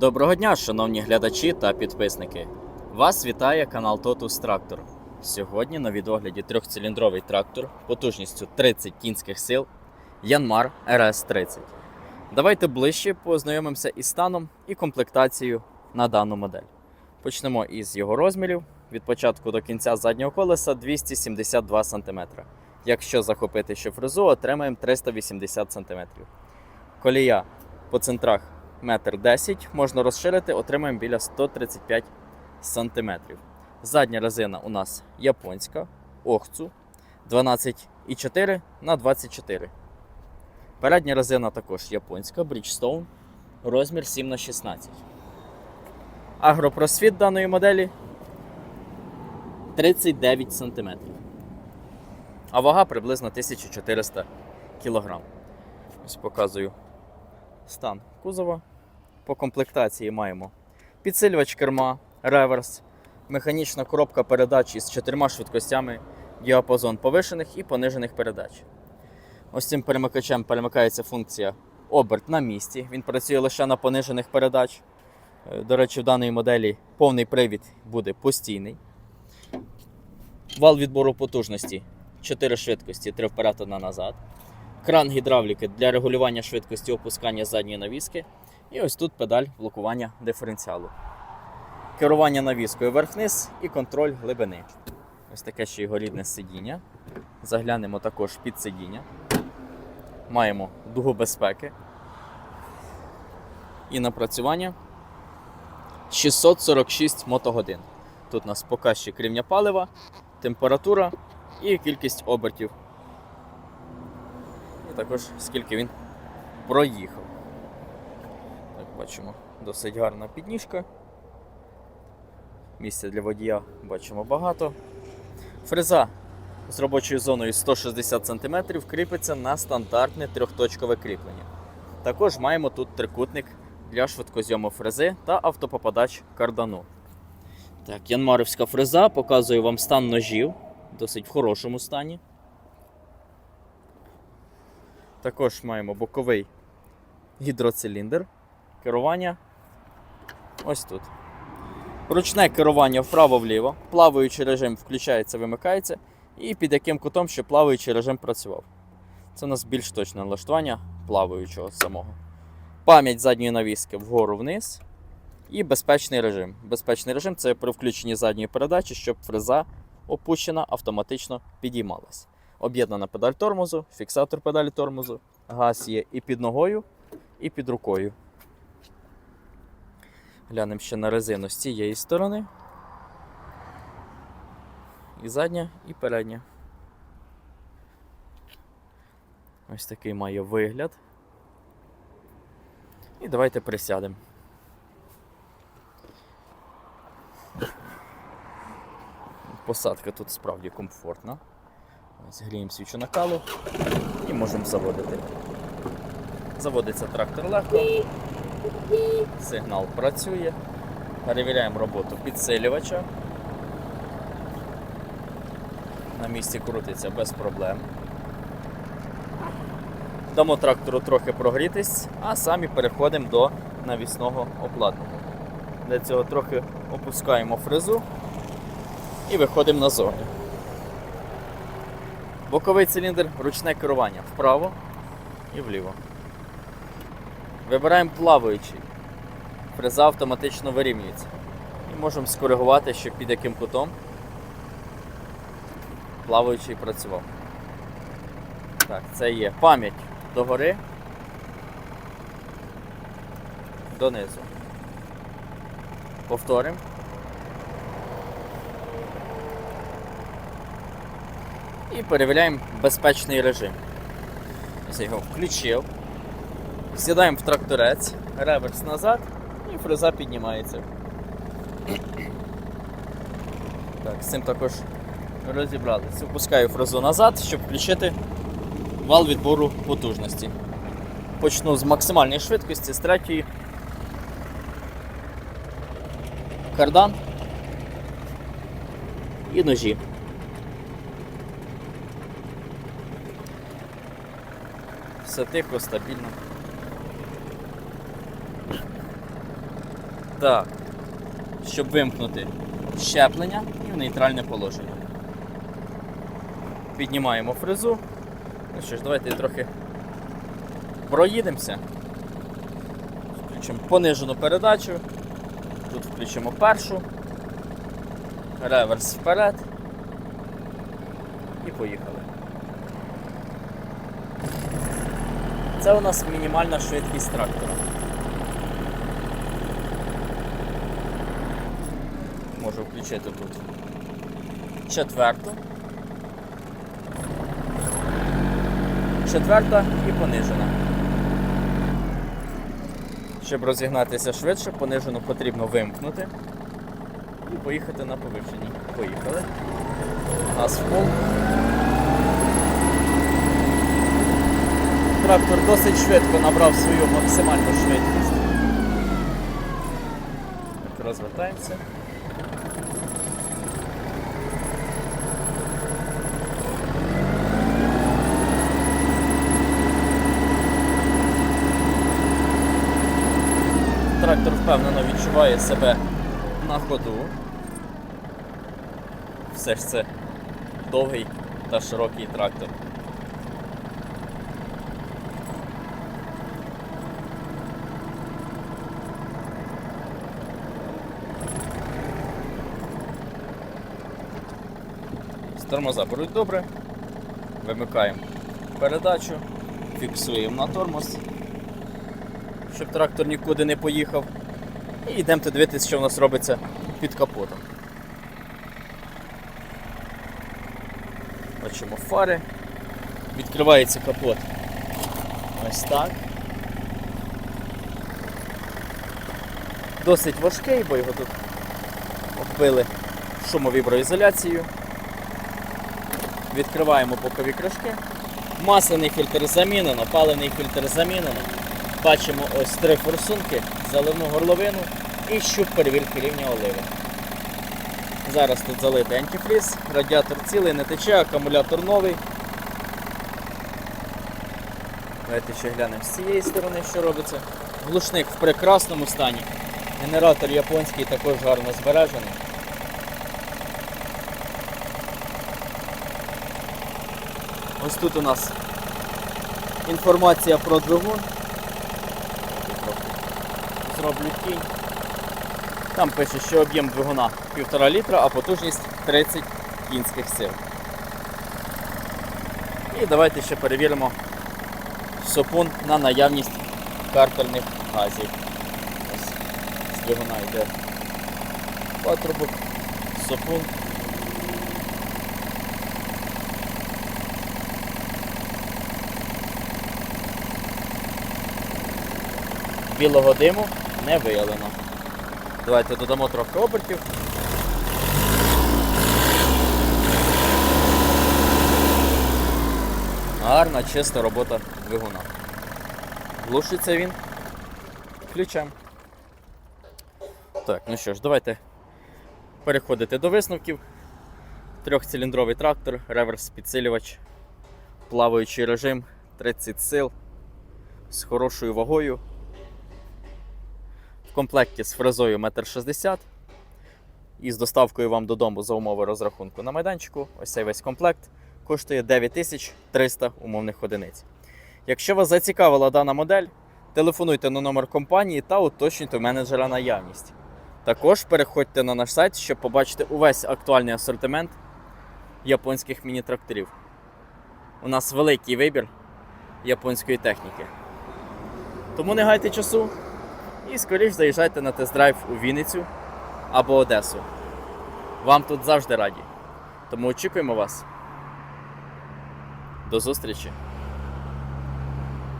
Доброго дня, шановні глядачі та підписники. Вас вітає канал Totus Tractor. Сьогодні на відогляді трьохциліндровий трактор потужністю 30 кінських сил Yanmar RS30. Давайте ближче познайомимося із станом і комплектацією на дану модель. Почнемо із його розмірів. Від початку до кінця заднього колеса 272 см. Якщо захопити ще отримаємо 380 см. Колія по центрах 1,10 м, можна розширити, отримаємо біля 135 см. Задня резина у нас японська, охцу 12,4 на 24 Передня резина також японська, Bridgestone, розмір 7 на 16 Агропросвіт даної моделі 39 см. А вага приблизно 1400 кг. Ось показую стан кузова. По комплектації маємо підсилювач керма, реверс, механічна коробка передач із чотирма швидкостями, діапазон повишених і понижених передач. Ось цим перемикачем перемикається функція оберт на місці. Він працює лише на понижених передач. Е, До речі, в даній моделі повний привід буде постійний. Вал відбору потужності 4 швидкості, 3 вперед, 1 назад. Кран гідравліки для регулювання швидкості опускання задньої навіски. І ось тут педаль блокування диференціалу. Керування навіскою вверх-вниз і контроль глибини. Ось таке ще його рідне сидіння. Заглянемо також під сидіння. Маємо дугу безпеки. І напрацювання 646 мотогодин. Тут у нас показчик рівня палива, температура і кількість обертів. Також скільки він проїхав. Так, бачимо, досить гарна підніжка. Місця для водія бачимо багато. Фреза з робочою зоною 160 см кріпиться на стандартне трьохточкове кріплення. Також маємо тут трикутник для швидкозйому фрези та автопопадач кардану. Так, янмарівська фреза показує вам стан ножів, досить в хорошому стані. Також маємо боковий гідроциліндр. Керування ось тут. Ручне керування вправо-вліво, плаваючий режим включається, вимикається, і під яким кутом ще плаваючий режим працював. Це у нас більш точне налаштування плаваючого самого. Пам'ять задньої навіски вгору вниз. І безпечний режим. Безпечний режим це при включенні задньої передачі, щоб фреза опущена автоматично підіймалась. Об'єднана педаль тормозу, фіксатор педалі тормозу, газ є і під ногою, і під рукою. Глянемо ще на резину з цієї сторони. І задня, і передня. Ось такий має вигляд. І давайте присядемо. Посадка тут справді комфортна. Ось гріємо свічу накалу і можемо заводити. Заводиться трактор легко. Сигнал працює. Перевіряємо роботу підсилювача. На місці крутиться без проблем. Дамо трактору трохи прогрітись, а самі переходимо до навісного обладнання. Для цього трохи опускаємо фрезу і виходимо назовні. Боковий циліндр, ручне керування вправо і вліво. Вибираємо плаваючий. Фреза автоматично вирівнюється. І можемо скоригувати, щоб під яким кутом плаваючий працював. Так, це є пам'ять догори, донизу. Повторимо. І перевіряємо безпечний режим. Ось я його включив. Сідаємо в тракторець, реверс назад і фреза піднімається. Так, з цим також розібралися. Опускаю фрезу назад, щоб включити вал відбору потужності. Почну з максимальної швидкості, з третьої. Кардан і ножі. Все тихо, стабільно. Так. Щоб вимкнути щеплення і в нейтральне положення. Піднімаємо фрезу. Ну що ж, давайте трохи проїдемося. Включимо понижену передачу. Тут включимо першу. Реверс вперед. І поїхали. Це у нас мінімальна швидкість трактора. Можу включити тут четверту. Четверта і понижена. Щоб розігнатися швидше, понижену потрібно вимкнути і поїхати на повищенні. Поїхали. Нас в пол. Трактор досить швидко набрав свою максимальну швидкість. Розвертаємося. Трактор впевнено відчуває себе на ходу. Все ж це довгий та широкий трактор. Тормоза беруть добре. Вимикаємо передачу, фіксуємо на тормоз, щоб трактор нікуди не поїхав. І йдемо дивитися, що в нас робиться під капотом. Бачимо фари. Відкривається капот. Ось так. Досить важкий, бо його тут оббили шумовіброізоляцією. Відкриваємо бокові кришки. Масляний фільтр замінено, паливний фільтр замінено. Бачимо ось три форсунки, заливну горловину і щуп перевірки рівня оливи. Зараз тут залитий антифріз, радіатор цілий, не тече, акумулятор новий. Давайте ще глянемо з цієї сторони, що робиться. Глушник в прекрасному стані. Генератор японський також гарно збережений. Ось тут у нас інформація про двигун. Зроблю тінь. Там пише, що об'єм двигуна 1,5 літра, а потужність 30 кінських сил. І давайте ще перевіримо сопун на наявність картерних газів. Ось з двигуна йде патрубок, сопун. Білого диму не виявлено. Давайте додамо трохи обертів. Гарна, чиста робота двигуна. Глушиться він ключем. Так, ну що ж, давайте переходити до висновків. Трьохциліндровий трактор, реверс підсилювач, плаваючий режим, 30 сил з хорошою вагою. Комплекті з фрезою 1,60 м і з доставкою вам додому за умови розрахунку на майданчику. Ось цей весь комплект коштує 9300 умовних одиниць. Якщо вас зацікавила дана модель, телефонуйте на номер компанії та уточнюйте менеджера наявність. Також переходьте на наш сайт, щоб побачити увесь актуальний асортимент японських міні-тракторів. У нас великий вибір японської техніки. Тому не гайте часу і скоріш заїжджайте на тест-драйв у Вінницю або Одесу. Вам тут завжди раді. Тому очікуємо вас. До зустрічі!